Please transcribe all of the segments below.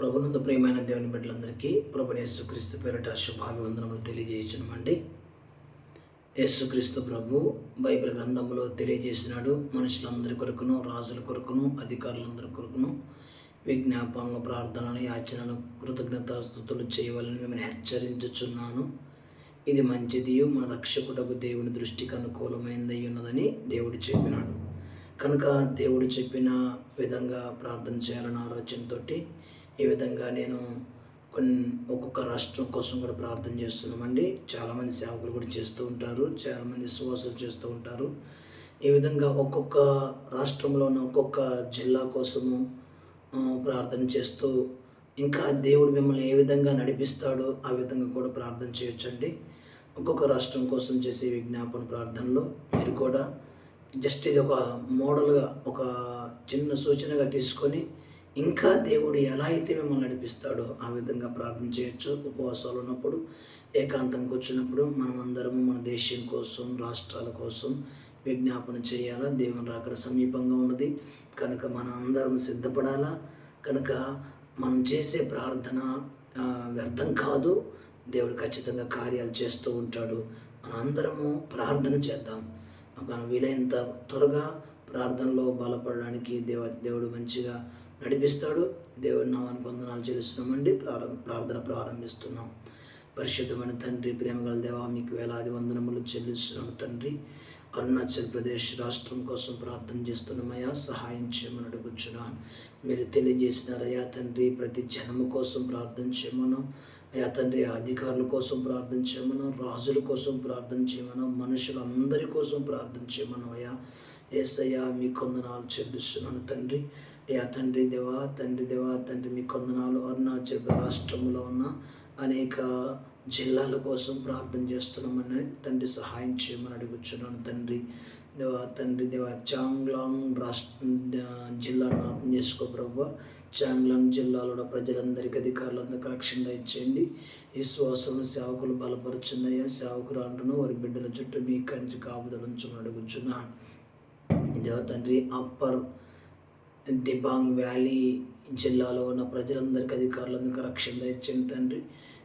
ప్రభునందు ప్రియమైన దేవుని బిడ్డలందరికీ ప్రభు యేసుక్రీస్తు పేరిట శుభాభివందనములు తెలియజేస్తున్నామండి. యేసుక్రీస్తు ప్రభు బైబిల్ గ్రంథంలో తెలియజేసినాడు. మనుషులందరి కొరకును రాజుల కొరకును అధికారులందరి కొరకును విజ్ఞాపనలు ప్రార్థనలు యాచనలు కృతజ్ఞతాస్థుతులు చేయవాలని మిమ్మల్ని హెచ్చరించుచున్నాను. ఇది మంచిది మన రక్షకుడకు దేవుని దృష్టికి అనుకూలమైనది ఉన్నదని దేవుడు చెప్పినాడు. కనుక దేవుడు చెప్పిన విధంగా ప్రార్థన చేయాలన్న ఆలోచనతోటి ఈ విధంగా నేను కొన్ని ఒక్కొక్క రాష్ట్రం కోసం కూడా ప్రార్థన చేస్తున్నామండి. చాలామంది సేవకులు కూడా చేస్తూ ఉంటారు. చాలామంది సువాసలు చేస్తూ ఉంటారు. ఈ విధంగా ఒక్కొక్క రాష్ట్రంలోని ఒక్కొక్క జిల్లా కోసము ప్రార్థన చేస్తూ ఇంకా దేవుడు మిమ్మల్ని ఏ విధంగా నడిపిస్తాడో ఆ విధంగా కూడా ప్రార్థన చేయొచ్చండి. ఒక్కొక్క రాష్ట్రం కోసం చేసే విజ్ఞాపన ప్రార్థనలో మీరు కూడా జస్ట్ ఇది ఒక మోడల్గా ఒక చిన్న సూచనగా తీసుకొని ఇంకా దేవుడు ఎలా అయితే మిమ్మల్ని నడిపిస్తాడో ఆ విధంగా ప్రార్థన చేయొచ్చు. ఉపవాసాలు ఉన్నప్పుడు ఏకాంతంకి వచ్చినప్పుడు మనం అందరము మన దేశం కోసం రాష్ట్రాల కోసం విజ్ఞాపన చేయాలా? దేవుని రాకడ సమీపంగా ఉన్నది. కనుక మనం అందరం సిద్ధపడాలా? కనుక మనం చేసే ప్రార్థన వ్యర్థం కాదు. దేవుడు ఖచ్చితంగా కార్యాలు చేస్తూ ఉంటాడు. మన అందరము ప్రార్థన చేద్దాం. మనం వీలైనంత త్వరగా ప్రార్థనలో బలపడడానికి దేవ దేవుడు మంచిగా నడిపిస్తాడు. దేవుడి నామానికి వందనాలు చెల్లిస్తున్నామండి. ప్రారంభ ప్రార్థన ప్రారంభిస్తున్నాం. పరిశుద్ధమైన తండ్రి ప్రేమగల దేవా మీకు వేలాది వందనములు చెల్లిస్తున్నాము తండ్రి. అరుణాచల్ ప్రదేశ్ రాష్ట్రం కోసం ప్రార్థన చేస్తున్నామయ్యా సహాయం చేయమని అడుగుచున్నాను. మీరు తెలియజేసినారయ్యా తండ్రి ప్రతి జనము కోసం ప్రార్థన చేయమను. అయ్యా తండ్రి అధికారుల కోసం ప్రార్థన చేయమను రాజుల కోసం ప్రార్థన చేయమను మనుషులందరి కోసం ప్రార్థన చేయమను అయ్యా. ఏసయ్యా మీ కొందనాలు చెల్లిస్తున్నాను తండ్రి. అయ్యా తండ్రి దేవా తండ్రి దేవా తండ్రి మీ కొందనాలు అరుణాచల్ రాష్ట్రంలో ఉన్న అనేక జిల్లాల కోసం ప్రార్థన చేస్తున్నామని తండ్రి సహాయం చేయమని అడుగుచున్నాను తండ్రి. దేవ తండ్రి దేవ చాంగ్లాంగ్ రాష్ట్ర జిల్లా జ్ఞాపం చేసుకో ప్రభు. చాంగ్లాంగ్ జిల్లాలో ఉన్న ప్రజలందరికీ అధికారులందరికీ కలెక్షన్ ఇచ్చేయండి ఈ శ్వాసను సేవకులు బలపరుచున్నాయా? సేవకులు అంటున్న వారి బిడ్డల చుట్టూ మీ కంచి కాపుదలుంచమని అడుగుచున్నాను. దేవ తండ్రి అప్పర్ దిబాంగ్ వ్యాలీ జిల్లాలో ఉన్న ప్రజలందరికీ అధికారులందరికీ రక్షణ ఇచ్చేయండి తండ్రి.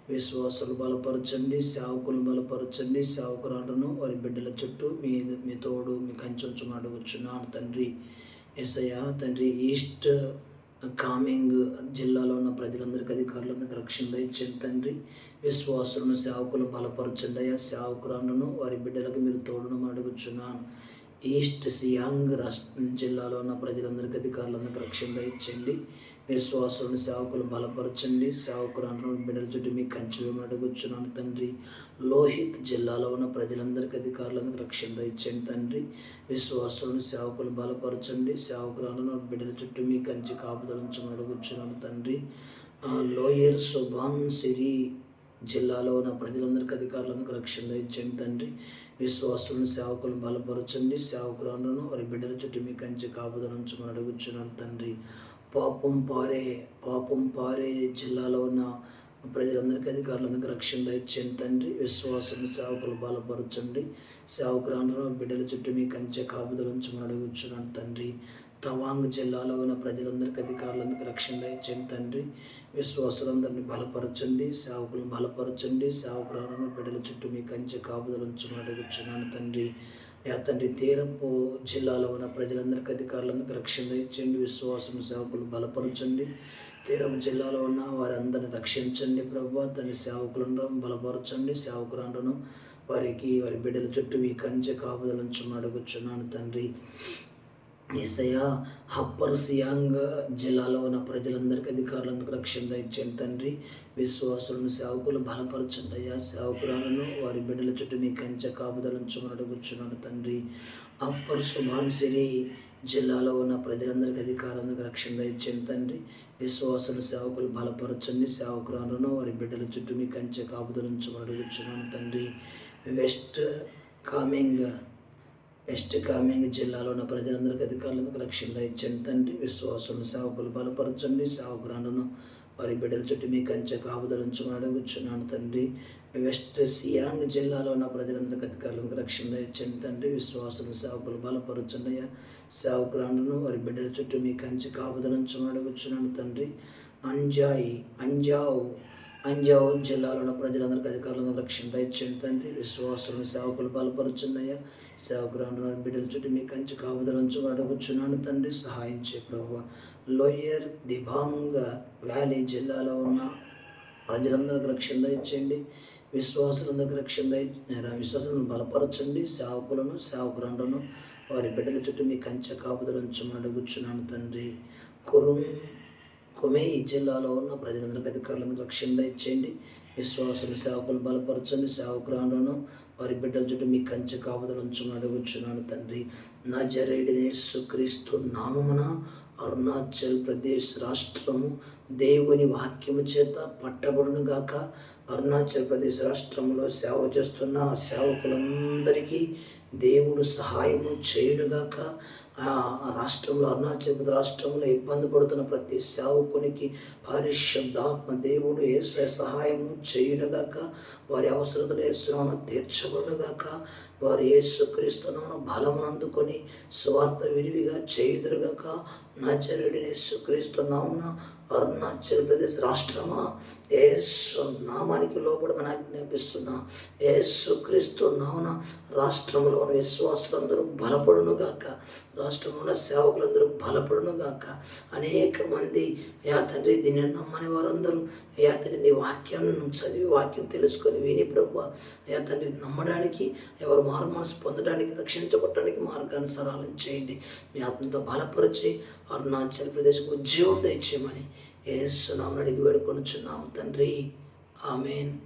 విశ్వాసులు బలపరచండి సేవకులు బలపరచండి సేవకురాలను వారి బిడ్డల చుట్టూ మీ మీ తోడు మీ కంచొంచు అడుగుచున్నాను తండ్రి. ఎస్ఐయా తండ్రి ఈస్ట్ కామింగ్ జిల్లాలో ఉన్న ప్రజలందరికీ అధికారులందరికీ రక్షణ ఇచ్చింది తండ్రి. విశ్వాసులను సేవకులు బలపరచండి అయ్యా. సేవకురాలను వారి బిడ్డలకు మీరు తోడును అడుగుచున్నాను. ఈస్ట్ సియాంగ్ రాష్ట్రం జిల్లాలో ఉన్న ప్రజలందరికీ అధికారులందరికీ రక్షణ ఇచ్చండి. విశ్వాసులను సేవకులు బలపరచండి. సేవకులను బిడ్డల చుట్టూ మీ కంచి వేయమని అడుగుచున్నాను తండ్రి. లోహిత్ జిల్లాలో ఉన్న ప్రజలందరికీ అధికారులందరికీ రక్షణ ఇచ్చండి తండ్రి. విశ్వాసులను సేవకులు బలపరచండి. సేవకులను బిడ్డల చుట్టూ మీ కంచి కాపుదలించమని అడుగుచున్నాను తండ్రి. లోయర్ సుభాన్ సిరి జిల్లాలో ఉన్న ప్రజలందరికీ అధికారులందరికీ రక్షణ ఇచ్చండి తండ్రి. విశ్వాసులను సేవకులను బలపరచండి. సేవకులను వారి బిడ్డల చుట్టూ మీ కంచి కాపుదలించమని అడుగుచున్నాను తండ్రి. పాపం పారే పాపం పారే జిల్లాలో ఉన్న ప్రజలందరికీ అధికారులందరికీ రక్షణ ఇచ్చండి తండ్రి. విశ్వాసులను సేవకులు బలపరచండి. సేవకురాలను బిడ్డల చుట్టూ మీ కంచె కాపుదలించమని అడుగుచున్నాను తండ్రి. తవాంగ్ జిల్లాలో ఉన్న ప్రజలందరికీ అధికారులందరికీ రక్షణ ఇచ్చండి తండ్రి. విశ్వాసులందరినీ బలపరచండి సేవకులను బలపరచండి సేవకులను బిడ్డల చుట్టూ మీ కంచె కాపుదలించమని అడుగుచున్నాను తండ్రి. యా తండ్రి తీరపు జిల్లాలో ఉన్న ప్రజలందరికీ అధికారులందరికీ రక్షణ ఇచ్చండి విశ్వాసం సేవకులు బలపరచండి. తీరపు జిల్లాలో ఉన్న వారందరిని రక్షించండి ప్రభు తండ్రి సేవకులను బలపరచండి సేవకులను వారికి వారి బిడ్డల చుట్టూ మీ కంచె కాపుదలించమని అడుగుచున్నాను తండ్రి. ఏసయ్య హప్పర్ సియాంగ్ జిల్లాలో ఉన్న ప్రజలందరికీ అధికారులందరికీ రక్షణ ఇచ్చాను తండ్రి. విశ్వాసులను సేవకులు బలపరచండి అయ్యా. సేవకురాలను వారి బిడ్డల చుట్టూ నీ కంచె కాపుదలించమని అడుగుచున్నాడు తండ్రి. అప్పర్ సుభాన్సిరి జిల్లాలో ఉన్న ప్రజలందరికీ అధికారులందుకు రక్షణ ఇచ్చాను తండ్రి. విశ్వాసులు సేవకులు బలపరచండి. సేవకురాలను వారి బిడ్డల చుట్టూ మీ కంచె కాపుదలించమని అడుగుచున్నాను తండ్రి. వెస్ట్ కామింగ్ వెస్ట్ కామింగ్ జిల్లాలో ఉన్న ప్రజలందరికీ అధికారులకు రక్షణ ఇచ్చండి తండ్రి విశ్వాసం సేవకులు బలపరచండి సేవకురాలను వారి బిడ్డల చుట్టూ మీ కంచె కాపుదలించమని అడుగుచున్నాను తండ్రి వెస్ట్ సియాంగ్ జిల్లాలో ఉన్న ప్రజలందరికీ అధికారులకు రక్షణ ఇచ్చండి తండ్రి విశ్వాసం సేవకులు బలపరచండి సేవకురాలను వారి బిడ్డల చుట్టూ మీ కంచె కాపుదలించమని అడుగుచున్నాను తండ్రి అంజాయి అంజావ్ అంజావ్ జిల్లాలో ఉన్న ప్రజలందరికీ అధికారులను రక్షణ దయచేయండి తండ్రి విశ్వాసులను సేవకులు బలపరుచున్నాయా. సేవకులు బిడ్డల చుట్టూ మీ కంచి కాపుదలంచు అడుగుచున్నాను తండ్రి. సహాయం చే ప్రభు. లోయర్ దిబాంగ వ్యాలీ జిల్లాలో ఉన్న ప్రజలందరికీ రక్షణ దయచేయండి. విశ్వాసులందరికీ రక్షణ దయ విశ్వాసాలను బలపరచండి. సేవకులను సేవకులను వారి బిడ్డల చుట్టూ మీ కంచె కాపుదలు అడుగుచున్నాను తండ్రి. కురుం కుమే జిల్లాలో ఉన్న ప్రజలందరికీ అధికారులందరూ రక్షణ దయచేయండి. విశ్వాసులు సేవకులు బలపరచండి. సేవకురాలను వారి బిడ్డల చుట్టూ మీ కంచె కాపుదలు ఉంచుకుని అడుగుచున్నాను తండ్రి. నా జరేడినే సుక్రీస్తు నామమున అరుణాచల్ ప్రదేశ్ రాష్ట్రము దేవుని వాక్యము చేత పట్టబడును గాక. అరుణాచల్ ప్రదేశ్ రాష్ట్రంలో సేవ చేస్తున్న సేవకులందరికీ దేవుడు సహాయము చేయునుగాక రాష్ట్రంలో అరుణాచల్ రాష్ట్రంలో ఇబ్బంది పడుతున్న ప్రతి సేవకునికి పరిశుద్ధాత్మ దేవుడు ఏ సహాయం చేయునుగాక. వారి అవసరతలు వేస్తున్నాను తీర్చబడుగాక వారు యేసుక్రీస్తునాను బలము అందుకొని స్వార్థ విరివిగా చేయుదురుగాక నచరుడి యేసుక్రీస్తున్నామున అరుణాచల్ ప్రదేశ్ రాష్ట్రమా ఏసు నామానికి లోపడమని ఆజ్ఞాపిస్తున్నా ఏసుక్రీస్తు నామున రాష్ట్రంలో ఉన్న విశ్వాసులందరూ బలపడును గాక రాష్ట్రంలో ఉన్న సేవకులందరూ బలపడును గాక అనేక మంది యా తండ్రి దీన్ని నమ్మని వారందరూ యా తండ్రి నీ వాక్యాన్ని చదివి వాక్యం తెలుసుకొని విని ప్రభు యా తండ్రి నమ్మడానికి ఎవరు మారు మనసు పొందడానికి రక్షించబడటానికి మార్గాన్ని సరళం చేయండి. మీ ఆత్మతో బలపరిచి అరుణాచల్ ప్రదేశ్కు ఉద్యోగం దయచేయమని సునామని అడిగి వేడుకొనుచున్నాము. తండ్రి ఆమెన్.